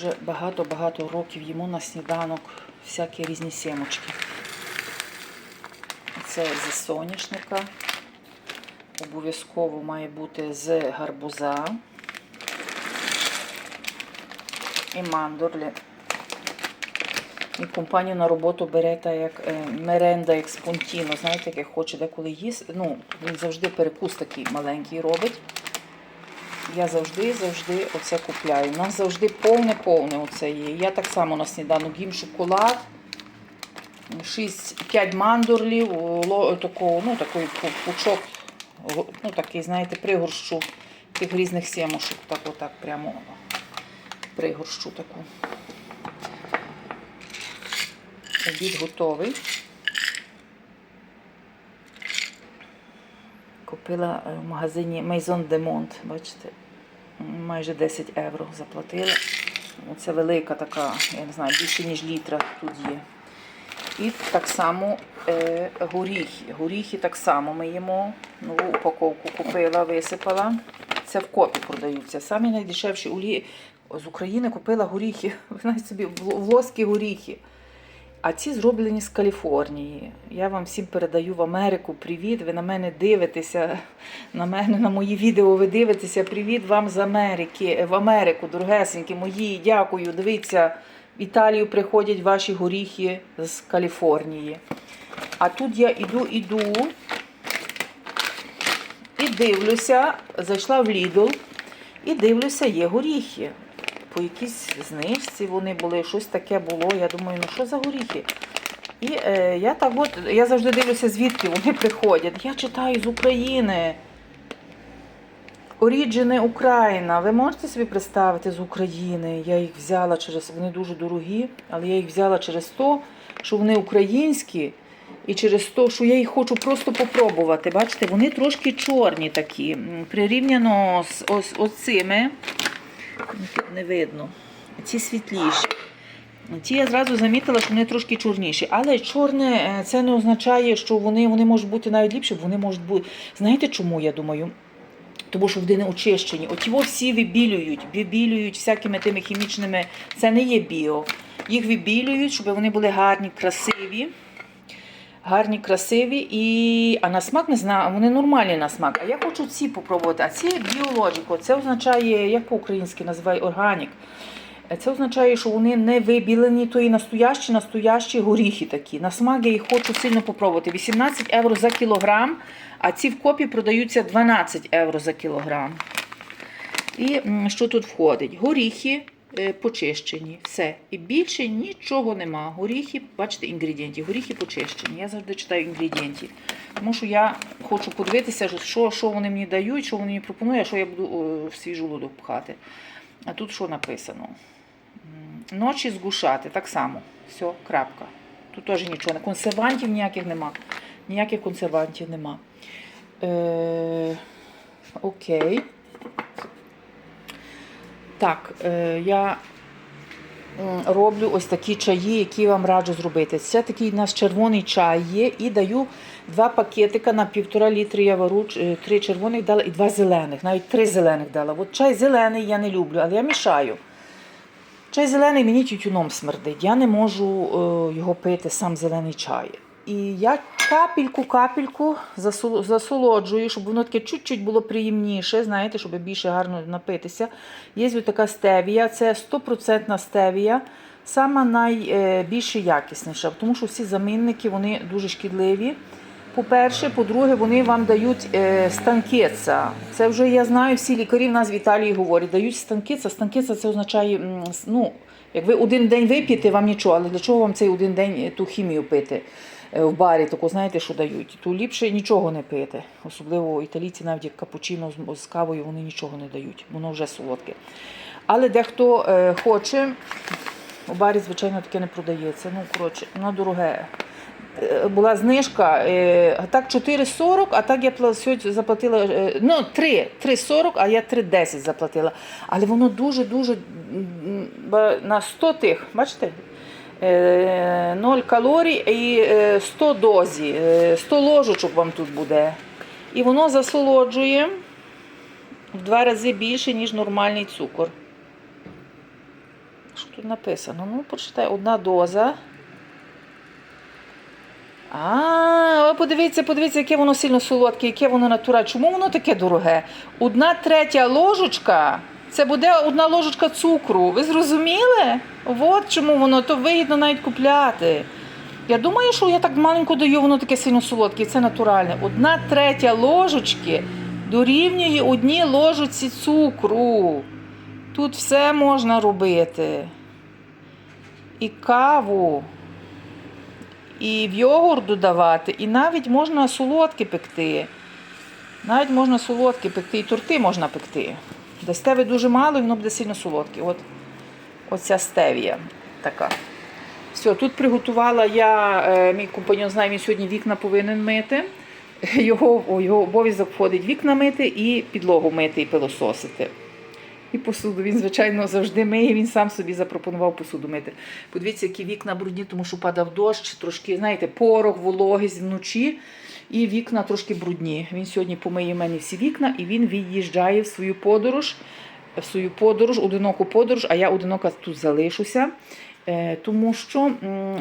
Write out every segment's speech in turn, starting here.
вже багато-багато років їмо на сніданок всякі різні сімочки. Це зі соняшника. Обов'язково має бути з гарбуза. І мандорлі. І компанію на роботу берете як е, меренда, як спонтіно. Знаєте, як хоче деколи їсти. Ну, він завжди перекус такий маленький робить. Я завжди, завжди оце купляю. У нас завжди повне-повне оце є. Я так само на сніданок їм шоколад, 6-5 мандурлів, такого, ну, такий пу- пучок, ну, такий, знаєте, пригорщу тих різних сімушок. Так, отак прямо пригорщу таку. Обід готовий. Купила е, в магазині Maison de Monde, бачите, майже 10 євро заплатила. Це велика така, я не знаю, більше ніж літра тут є. І так само е, горіхи. Горіхи так само ми їмо. Нову упаковку купила, висипала. Це в копі продаються. Самі найдешевші олії з України купила горіхи. Ви знаєте собі, вл- горіхи. А ці зроблені з Каліфорнії. Я вам всім передаю в Америку привіт. Ви на мене дивитеся, на мене, на мої відео ви дивитеся. Привіт вам з Америки, в Америку, дорогесенькі мої. Дякую. Дивіться, в Італію приходять ваші горіхи з Каліфорнії. А тут я іду, іду і дивлюся, зайшла в Lidl і дивлюся, є горіхи. По якійсь знижці вони були, щось таке було. Я думаю, ну що за горіхи? І е, я так от, я завжди дивлюся, звідки вони приходять. Я читаю з України. Оріджини Україна. Ви можете собі представити з України? Я їх взяла через. Вони дуже дорогі, але я їх взяла через те, що вони українські, і через те, що я їх хочу просто попробувати. Бачите, вони трошки чорні такі. Прирівняно з ось, ось цими. Не видно. Ці світліші. Ті я зразу замітила, що вони трошки чорніші. Але чорне е, це не означає, що вони, вони можуть бути навіть ліпші, вони можуть бути. Знаєте чому, я думаю? Тому що вони не очищені. От його всі вибілюють, вибілюють всякими тими хімічними. Це не є біо. Їх вибілюють, щоб вони були гарні, красиві. Гарні, красиві, і... а на смак не знаю, вони нормальні на смак. А я хочу ці попробувати. А ці біологіко. Це означає, як по-українськи називає органік. Це означає, що вони не вибілені, то і настоящі, настоящі горіхи такі. На смак я їх хочу сильно попробувати. 18 євро за кілограм, а ці в копі продаються 12 євро за кілограм. І що тут входить? Горіхи почищені. Все. І більше нічого нема. Горіхи, бачите, інгредієнти. Горіхи почищені. Я завжди читаю інгредієнти. Тому що я хочу подивитися, що, що вони мені дають, що вони мені пропонують, а що я буду в свій желудок пхати. А тут що написано? Ночі згушати, так само. Все, крапка. Тут теж нічого. не- Консервантів ніяких нема. Ніяких консервантів нема. Е, окей. Так, е, я роблю ось такі чаї, які вам раджу зробити. Це такий у нас червоний чай є, і даю два пакетика на півтора літри. Я вару е, три червоних дала і два зелених, навіть три зелених дала. От чай зелений я не люблю, але я мішаю. Чай зелений мені тютюном смердить. Я не можу е, його пити, сам зелений чай. І я капельку-капельку засолоджую, щоб воно таке чуть-чуть було приємніше, знаєте, щоб більше гарно напитися. Є така стевія, це 100% стевія, сама найбільш якісніша, тому що всі замінники вони дуже шкідливі. По-перше, по-друге, вони вам дають е, станкеца. Це вже я знаю, всі лікарі в нас в Італії говорять, дають станкеца. Станкеца це означає, ну, як ви один день вип'єте, вам нічого, але для чого вам цей один день е, ту хімію пити е, в барі, таку знаєте, що дають? То ліпше нічого не пити. Особливо італійці, навіть як капучино з, кавою, вони нічого не дають, воно вже солодке. Але дехто е, хоче, у барі, звичайно, таке не продається. Ну, коротше, воно дороге. Е, була знижка, е, так 4,40, а так я сьогодні заплатила е, ну, 3, 3,40, а я 3,10 заплатила. Але воно дуже-дуже на 100 тих, бачите? Е, 0 калорій і е, 100 дозі, е, 100 ложечок вам тут буде. І воно засолоджує в два рази більше, ніж нормальний цукор. Що тут написано? Ну, почитай, одна доза. А, о, подивіться, подивіться, яке воно сильно солодке, яке воно натуральне. Чому воно таке дороге? Одна третя ложечка це буде одна ложечка цукру. Ви зрозуміли? От чому воно то вигідно навіть купляти. Я думаю, що я так маленько даю, воно таке сильно солодке, це натуральне. Одна третя ложечки дорівнює одній ложечці цукру. Тут все можна робити. І каву, і в йогурт додавати, і навіть можна солодке пекти. Навіть можна солодке пекти, і торти можна пекти. Дасте ви дуже мало, і воно буде сильно солодке. От оця стевія така. Все, тут приготувала я, е, мій компаньон знає, він сьогодні вікна повинен мити. Його, його обов'язок входить вікна мити і підлогу мити і пилососити. І посуду. Він, звичайно, завжди миє, він сам собі запропонував посуду мити. Подивіться, які вікна брудні, тому що падав дощ, трошки, знаєте, порох, вологість вночі, і вікна трошки брудні. Він сьогодні помиє мені всі вікна, і він від'їжджає в свою подорож, в свою подорож, одиноку подорож, а я одинока тут залишуся. Е, Тому що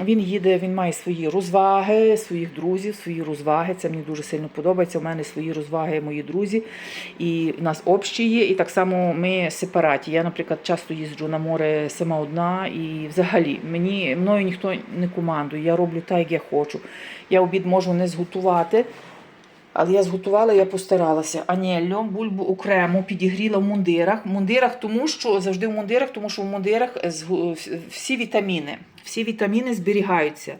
він їде, він має свої розваги, своїх друзів, свої розваги. Це мені дуже сильно подобається. У мене свої розваги, мої друзі, і в нас общі є. І так само ми сепараті. Я, наприклад, часто їжджу на море сама одна, і взагалі мені мною ніхто не командує. Я роблю так, як я хочу. Я обід можу не зготувати. Але я зготувала, я постаралася. Анєльо, бульбу окремо підігріла в мундирах. В мундирах, тому що завжди в мундирах, тому що в мундирах згу- всі вітаміни, всі вітаміни зберігаються.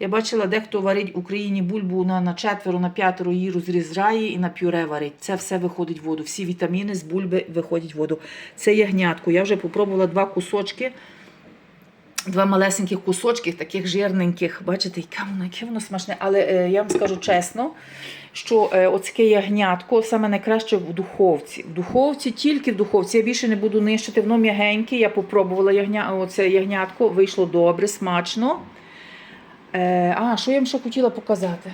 Я бачила, дехто варить в Україні бульбу на, на четверо, на п'ятеро її розрізає і на пюре варить. Це все виходить в воду. Всі вітаміни з бульби виходять в воду. Це ягнятко. Я вже попробувала два кусочки. Два малесеньких кусочки, таких жирненьких. Бачите, яке воно, яке воно смачне. Але е, я вам скажу чесно, що е, оцяке ягнятко саме найкраще в духовці. В духовці, тільки в духовці. Я більше не буду нищити, воно м'ягеньке. Я попробувала ягня, оце ягнятко, вийшло добре, смачно. Е, а, що я вам ще хотіла показати?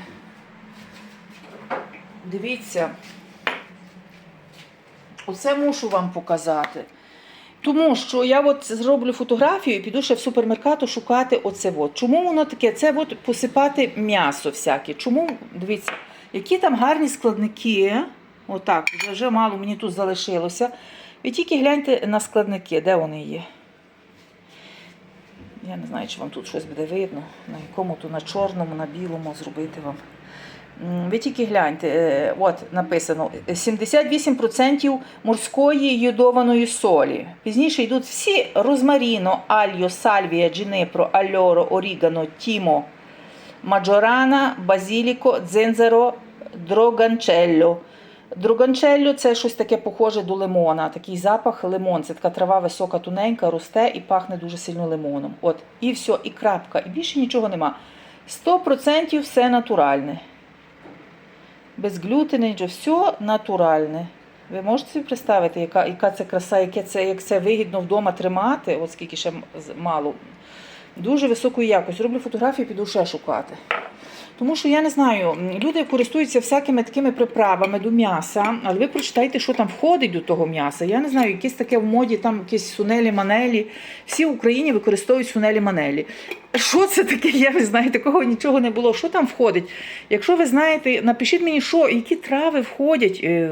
Дивіться. Оце мушу вам показати. Тому що я от зроблю фотографію і піду ще в супермеркату шукати оце. От. Чому воно таке? Це от посипати м'ясо всяке. Чому, дивіться, які там гарні складники. Отак, вже, вже мало мені тут залишилося. Ви тільки гляньте на складники, де вони є. Я не знаю, чи вам тут щось буде видно. На якому то на чорному, на білому зробити вам. Ви тільки гляньте, е, от написано 78% морської йодованої солі. Пізніше йдуть всі розмаріно, альо, сальвія, джинепро, альоро, орігано, тімо, маджорана, базіліко, дзензеро, дроганчелло. Дроганчелло це щось таке похоже до лимона. Такий запах лимон. Це така трава висока, тоненька, росте і пахне дуже сильно лимоном. От, і все, і крапка, і більше нічого нема. 100% все натуральне без глютини, все натуральне. Ви можете собі представити, яка, яка це краса, яке це, як це вигідно вдома тримати, от скільки ще мало. Дуже високої якості. Роблю фотографії, піду ще шукати. Тому що я не знаю, люди користуються всякими такими приправами до м'яса, але ви прочитайте, що там входить до того м'яса. Я не знаю, якесь таке в моді, там якісь сунелі, манелі. Всі в Україні використовують сунелі манелі. Що це таке? Я не знаю, такого нічого не було. Що там входить? Якщо ви знаєте, напишіть мені, що, які трави входять, е,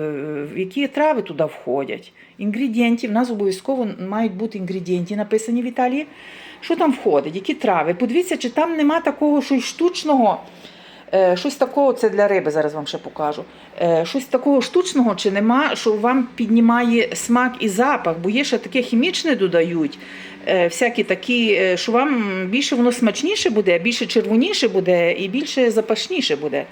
які трави туди входять. Інгредієнтів, в нас обов'язково мають бути інгредієнти написані в Італії. Що там входить, які трави? Подивіться, чи там нема такого щось штучного. Е, Щось такого, це для риби, зараз вам ще покажу. Е, Щось такого штучного чи нема, що вам піднімає смак і запах, бо є ще таке хімічне додають, е, всякі такі, що вам більше воно смачніше буде, більше червоніше буде і більше запашніше буде.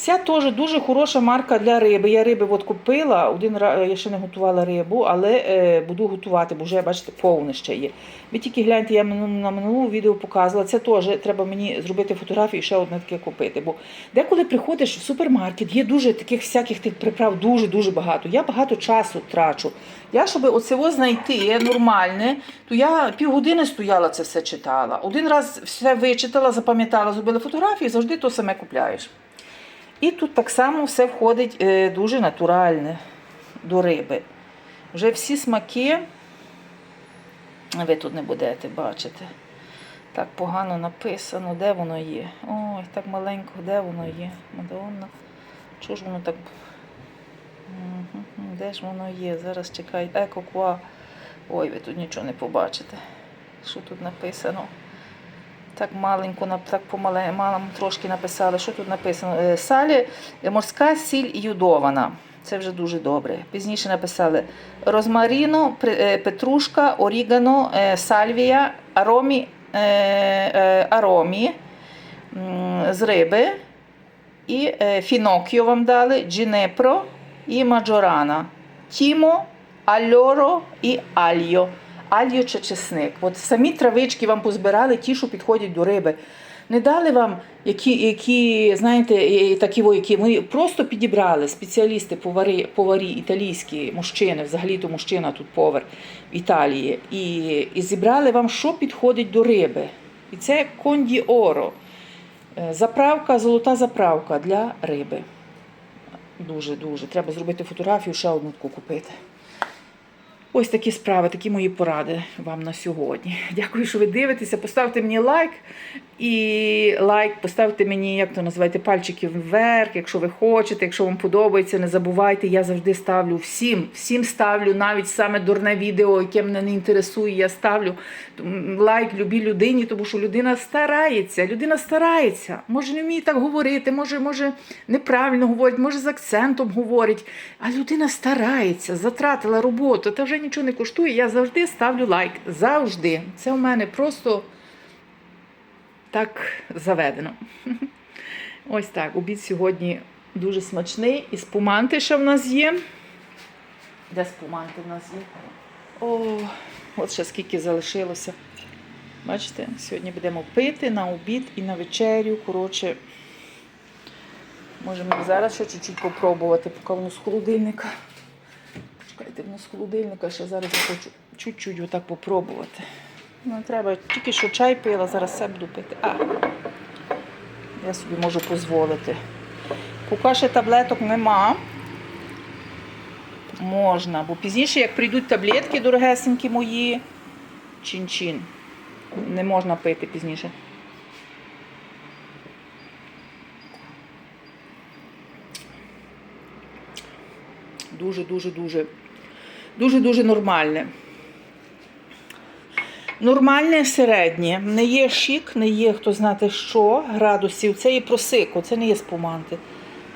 Ця теж дуже хороша марка для риби. Я риби от купила. Один раз я ще не готувала рибу, але е, буду готувати, бо вже бачите, повне ще є. Ви тільки гляньте, я на минулому відео показувала. Це теж треба мені зробити фотографію і ще одне таке купити. Бо деколи приходиш в супермаркет, є дуже таких всяких тих приправ, дуже дуже багато. Я багато часу трачу. Я, щоб оце знайти нормальне, то я півгодини стояла це все читала. Один раз все вичитала, запам'ятала, зробила фотографію, завжди то саме купляєш. І тут так само все входить е, дуже натуральне до риби. Вже всі смаки Ви тут не будете бачити. Так погано написано, де воно є. Ой, так маленько, де воно є? Мадонна. Чого ж воно так. Мгм, Де ж воно є? Зараз чекай. Еко ква. Ой, ви тут нічого не побачите. Що тут написано? Так маленько, так помале, трошки написали. Що тут написано? Е, Салі, е, морська сіль йодована. Це вже дуже добре. Пізніше написали розмаріно, е, петрушка, орігано, сальвія, аромі, аромі з риби. І фінокіо вам дали, джинепро і маджорана. Тімо, альоро і альо. Альо чи чесник. От самі травички вам позбирали, ті, що підходять до риби. Не дали вам які, які знаєте, такі, во, які ми просто підібрали спеціалісти, повари, поварі італійські, мужчини, взагалі-то мужчина тут повар в Італії. І, і зібрали вам, що підходить до риби. І це конді оро. Е, Заправка, золота заправка для риби. Дуже-дуже. Треба зробити фотографію, ще одну купити. Ось такі справи, такі мої поради вам на сьогодні. Дякую, що ви дивитеся. Поставте мені лайк і лайк, поставте мені, як то називаєте, пальчики вверх, якщо ви хочете, якщо вам подобається, не забувайте, я завжди ставлю всім, всім ставлю, навіть саме дурне відео, яке мене не інтересує, я ставлю лайк любій людині, тому що людина старається, людина старається. Може, не вміє так говорити, може, може неправильно говорить, може з акцентом говорить. А людина старається, затратила роботу, та вже нічого не коштує. Я завжди ставлю лайк. Завжди. Це у мене просто так заведено. Ось так. Обід сьогодні дуже смачний. І спуманти ще в нас є. Де спуманти в нас є? О, от ще скільки залишилося. Бачите, сьогодні будемо пити на обід і на вечерю. Коротше, можемо зараз ще чуть-чуть попробувати, поки воно з холодильника. Чекайте, воно з холодильника, ще зараз я хочу чуть-чуть отак попробувати. Ну, треба, тільки що чай пила, зараз все буду пити. А, я собі можу дозволити. Поки ще таблеток нема. Можна, бо пізніше, як прийдуть таблетки дорогесенькі мої, чин-чин. Не можна пити пізніше. Дуже, дуже, дуже, дуже, дуже нормальне. Нормальне середнє. Не є шік, не є хто знати що, градусів. Це є просико, це не є спуманти.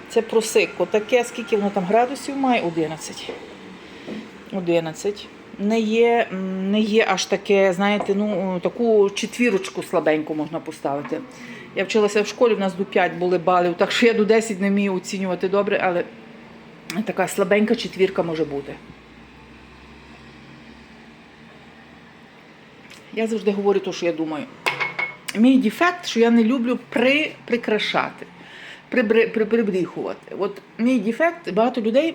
Це просико. Таке, скільки воно там градусів має? 11. 11. Не є, не є аж таке, знаєте, ну, таку четвірочку слабеньку можна поставити. Я вчилася в школі, в нас до 5 були балів, так що я до 10 не вмію оцінювати добре, але така слабенька четвірка може бути. Я завжди говорю те, що я думаю. Мій дефект, що я не люблю при, прикрашати, прибри, при, прибріхувати. От мій дефект, багато людей,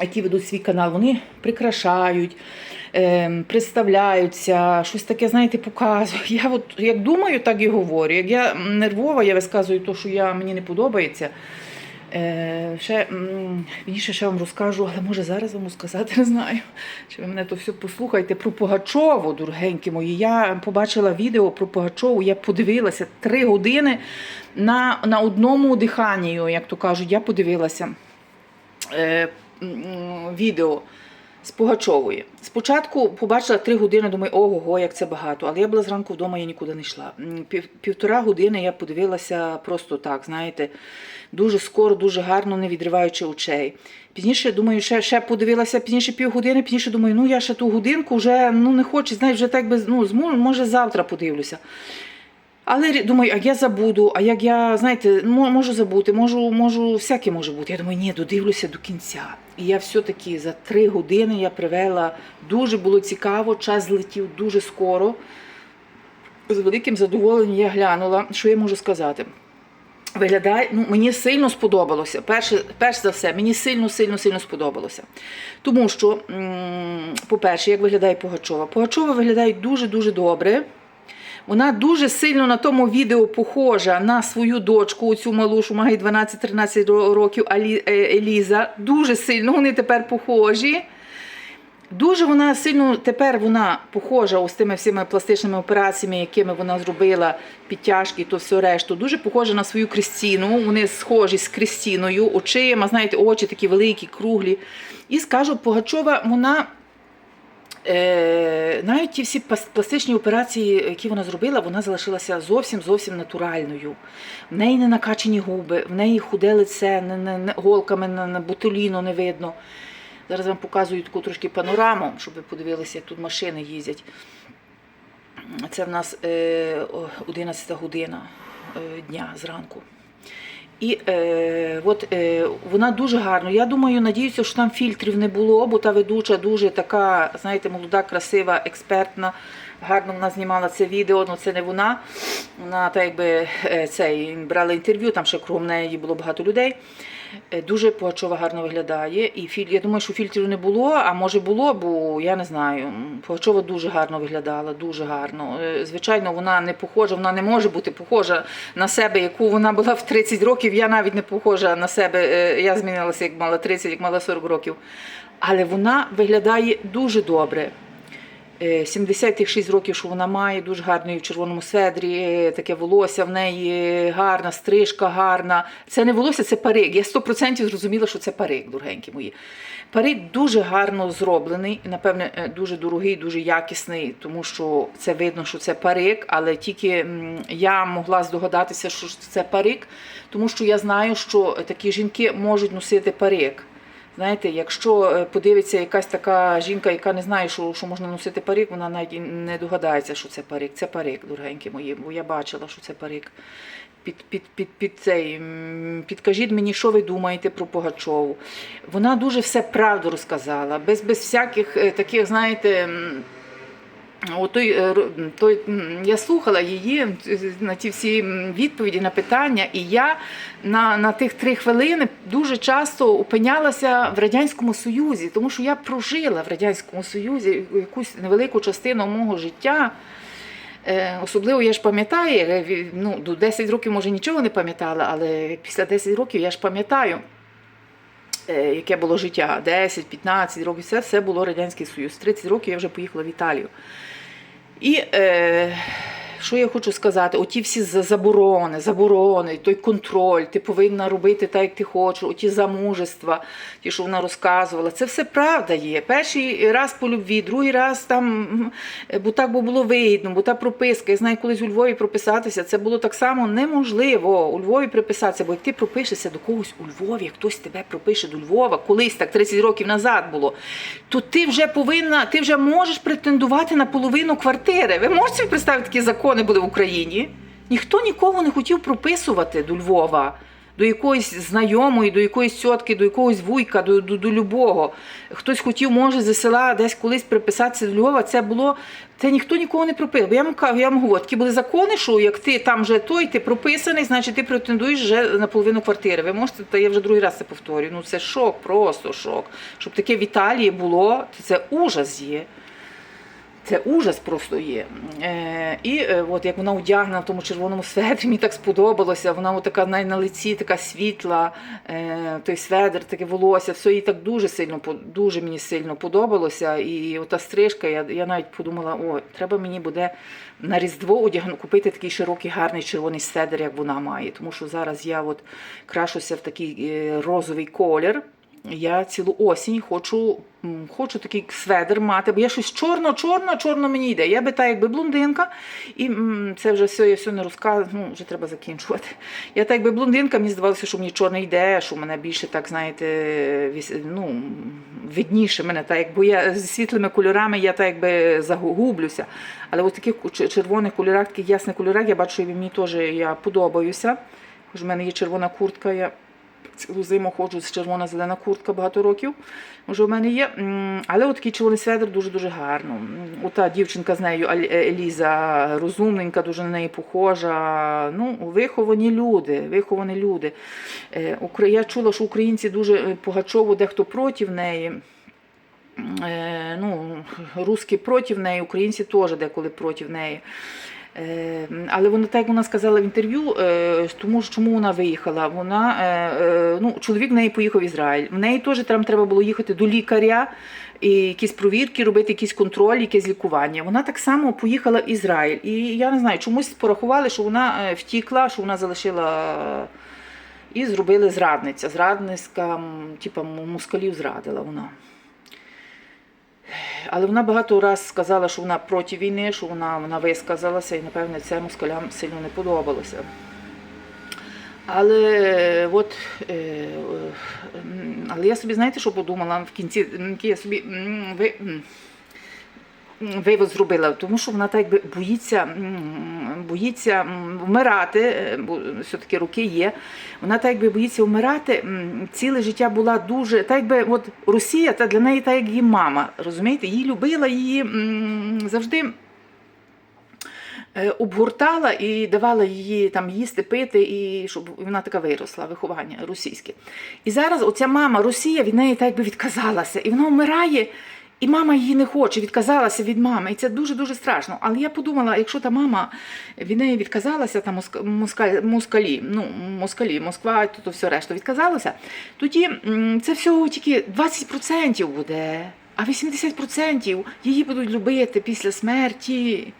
які ведуть свій канал, вони прикрашають, ем, представляються, щось таке, знаєте, показують. Я от як думаю, так і говорю. Як я нервова, я висказую те, що я, мені не подобається. Е, ще більше ще вам розкажу, але може зараз вам сказати, не знаю. Чи ви мене то все послухаєте про Пугачову, дорогенькі мої. Я побачила відео про Пугачову, я подивилася три години на, на одному диханні, як то кажуть, я подивилася е, відео з Пугачової. Спочатку побачила три години, думаю, ого, як це багато. Але я була зранку вдома, я нікуди не йшла. Пів, півтора години я подивилася просто так, знаєте, дуже скоро, дуже гарно, не відриваючи очей. Пізніше думаю, ще, ще подивилася пізніше півгодини, пізніше думаю, ну я ще ту годинку вже ну, не хочу, знаєш, вже так би, ну, може завтра подивлюся. Але думаю, а я забуду, а як я, знаєте, можу забути, можу, можу, всяке може бути. Я думаю, ні, додивлюся до кінця. І я все-таки за три години я привела, дуже було цікаво, час злетів дуже скоро. З великим задоволенням я глянула, що я можу сказати. Виглядає, ну мені сильно сподобалося. Перше, перш за все, мені сильно, сильно, сильно сподобалося. Тому що, по-перше, як виглядає Пугачова. Пугачова виглядає дуже-дуже добре. Вона дуже сильно на тому відео похожа на свою дочку, цю малу, що має 12-13 років, е, Еліза. Дуже сильно вони тепер похожі. Дуже вона сильно тепер вона похожа ось тими всіми пластичними операціями, якими вона зробила підтяжки, і то все решту. Дуже похожа на свою Крістіну. Вони схожі з Крістіною, очима, знаєте, очі такі великі, круглі. І скажу, Пугачова, вона. Е, навіть ті всі пластичні операції, які вона зробила, вона залишилася зовсім зовсім натуральною. В неї не накачені губи, в неї худе лице, не, не, не голками на, на бутиліно не видно. Зараз вам показую таку трошки панораму, щоб ви подивилися, як тут машини їздять. Це в нас е, о, 11 година е, дня зранку. І е, от, е, вона дуже гарно. Я думаю, надіюся, що там фільтрів не було, бо та ведуча дуже така, знаєте, молода, красива, експертна. Гарно вона знімала це відео, ну це не вона. Вона так якби е, цей, брала інтерв'ю, там ще кругом неї було багато людей. Е, Дуже Пугачова гарно виглядає. І філь... я думаю, що фільтрів не було, а може було, бо я не знаю. Пугачова дуже гарно виглядала, дуже гарно. Е, Звичайно, вона не похожа, вона не може бути похожа на себе, яку вона була в 30 років. Я навіть не похожа на себе. Е, Я змінилася, як мала 30, як мала 40 років. Але вона виглядає дуже добре. Е, 76 років, що вона має, дуже гарний в червоному седрі, е, таке волосся в неї гарна, стрижка гарна. Це не волосся, це парик. Я 100% зрозуміла, що це парик, дорогенькі мої. Парик дуже гарно зроблений, напевне, е, дуже дорогий, дуже якісний, тому що це видно, що це парик, але тільки я могла здогадатися, що це парик, тому що я знаю, що такі жінки можуть носити парик. Знаєте, якщо е, подивиться якась така жінка, яка не знає, що, що можна носити парик, вона навіть не догадається, що це парик. Це парик, дорогенькі мої, бо я бачила, що це парик. Під, під, під, під цей, підкажіть мені, що ви думаєте про Погачову. Вона дуже все правду розказала, без, без всяких е, таких, знаєте. О, той, е, той, я слухала її на ті всі відповіді на питання, і я на, на тих три хвилини дуже часто опинялася в Радянському Союзі, тому що я прожила в Радянському Союзі якусь невелику частину мого життя. Е, Особливо я ж пам'ятаю, е, ну, до 10 років може нічого не пам'ятала, але після 10 років я ж пам'ятаю, яке було життя. 10-15 років, це все було Радянський Союз. 30 років я вже поїхала в Італію. І е, що я хочу сказати? Оті всі заборони, заборони, той контроль, ти повинна робити так, як ти хочеш, оті замужества, ті, що вона розказувала, це все правда є. Перший раз по любві, другий раз там, бо так би було вигідно, бо та прописка. Я знаю, колись у Львові прописатися, це було так само неможливо у Львові приписатися, бо як ти пропишешся до когось у Львові, як хтось тебе пропише до Львова, колись так 30 років назад було, то ти вже повинна, ти вже можеш претендувати на половину квартири. Ви можете собі представити, такі закони були в Україні? Ніхто нікого не хотів прописувати до Львова. До якоїсь знайомої, до якоїсь сьотки, до якогось вуйка, до, до, до любого. Хтось хотів, може, зі села десь колись приписатися до Львова. Це було, це ніхто нікого не прописав. Я вам я вам говорю, такі були закони, що як ти там вже той, ти прописаний, значить ти претендуєш вже на половину квартири. Ви можете, та я вже другий раз це повторюю. Ну це шок, просто шок. Щоб таке в Італії було, це ужас є. Це ужас просто є. Е, і е, от як вона одягнена в тому червоному светрі, мені так сподобалося. Вона от така на лиці, така світла, е, той сведер, таке волосся, все їй так дуже сильно дуже мені сильно подобалося. І ота стрижка, я, я навіть подумала, о, треба мені буде на Різдво одягну, купити такий широкий, гарний червоний сведер, як вона має. Тому що зараз я от крашуся в такий розовий колір. Я цілу осінь хочу, хочу такий сведер мати, бо я щось чорно, чорно, чорно мені йде. Я би та якби блондинка, і це вже все, я все не розказую, ну вже треба закінчувати. Я так якби блондинка, мені здавалося, що мені чорно йде, що мене більше так, знаєте, ну, видніше мене, так якби я з світлими кольорами я так якби загублюся. Але ось таких червоних кольорах, таких ясних кольорах, я бачу, що мені теж я подобаюся. Хоч в мене є червона куртка, я цілу зиму ходжу з червона-зелена куртка багато років. Вже в мене є. Але от такий червоний сведер дуже-дуже гарно. Ота дівчинка з нею е, Еліза, розумненька, дуже на неї похожа. Ну, виховані люди, виховані люди. Е, Я чула, що українці дуже е, Пугачову дехто проти неї. Ну, русські проти неї, українці теж деколи проти неї. Е, Але вона так як вона сказала в інтерв'ю, е, тому чому вона виїхала? Вона е, е, ну, чоловік в неї поїхав в Ізраїль. В неї теж там треба було їхати до лікаря, і якісь провірки, робити якийсь контроль, якесь лікування. Вона так само поїхала в Ізраїль. І я не знаю, чомусь порахували, що вона втікла, що вона залишила. І зробили зрадниця. Зрадницька, м- москалів зрадила вона. Але вона багато раз сказала, що вона проти війни, що вона, вона висказалася, і, напевне, це москалям сильно не подобалося. Але от, е, е, але я собі, знаєте, що подумала в кінці, я собі ви, вивод зробила, тому що вона так якби боїться, боїться вмирати, е, бо все-таки роки є. Вона так якби боїться вмирати. Ціле життя була дуже, так якби от Росія, та для неї так як її мама, розумієте, її любила, її завжди. е, Обгортала і давала її там їсти, пити, і щоб вона така виросла, виховання російське. І зараз оця мама Росія від неї так якби відказалася, і вона вмирає, і мама її не хоче, відказалася від мами. І це дуже-дуже страшно. Але я подумала, якщо та мама від неї відказалася, та моска, москалі, ну, москалі, Москва, то, то все решта відказалося, тоді це всього тільки 20% буде, а 80% її будуть любити після смерті.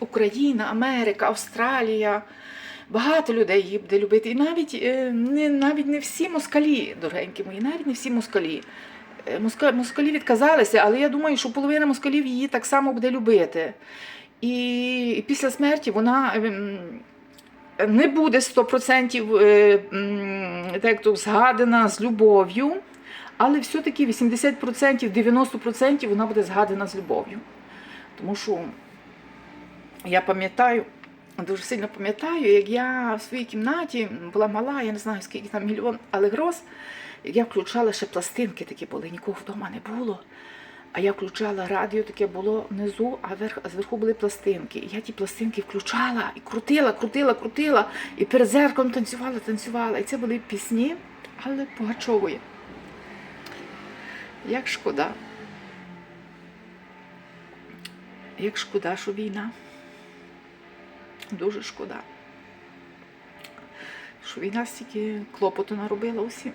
Україна, Америка, Австралія. Багато людей її буде любити. І навіть е, не, навіть не всі москалі, дорогенькі мої, навіть не всі москалі. Е, Моска, москалі відказалися, але я думаю, що половина москалів її так само буде любити. І, після смерті вона ем, не буде 100% е, так згадана з любов'ю, але все-таки 80%, 90% вона буде згадана з любов'ю. Тому що я пам'ятаю, дуже сильно пам'ятаю, як я в своїй кімнаті була мала, я не знаю скільки там мільйон, але гроз, я включала ще пластинки такі були, нікого вдома не було. А я включала радіо, таке було внизу, а зверху були пластинки. І я ті пластинки включала і крутила, крутила, крутила, і перед зеркалом танцювала, танцювала. І це були пісні, але Пугачової. Як шкода. Як шкода, що війна. Дуже шкода. Що війна стільки клопоту наробила усім.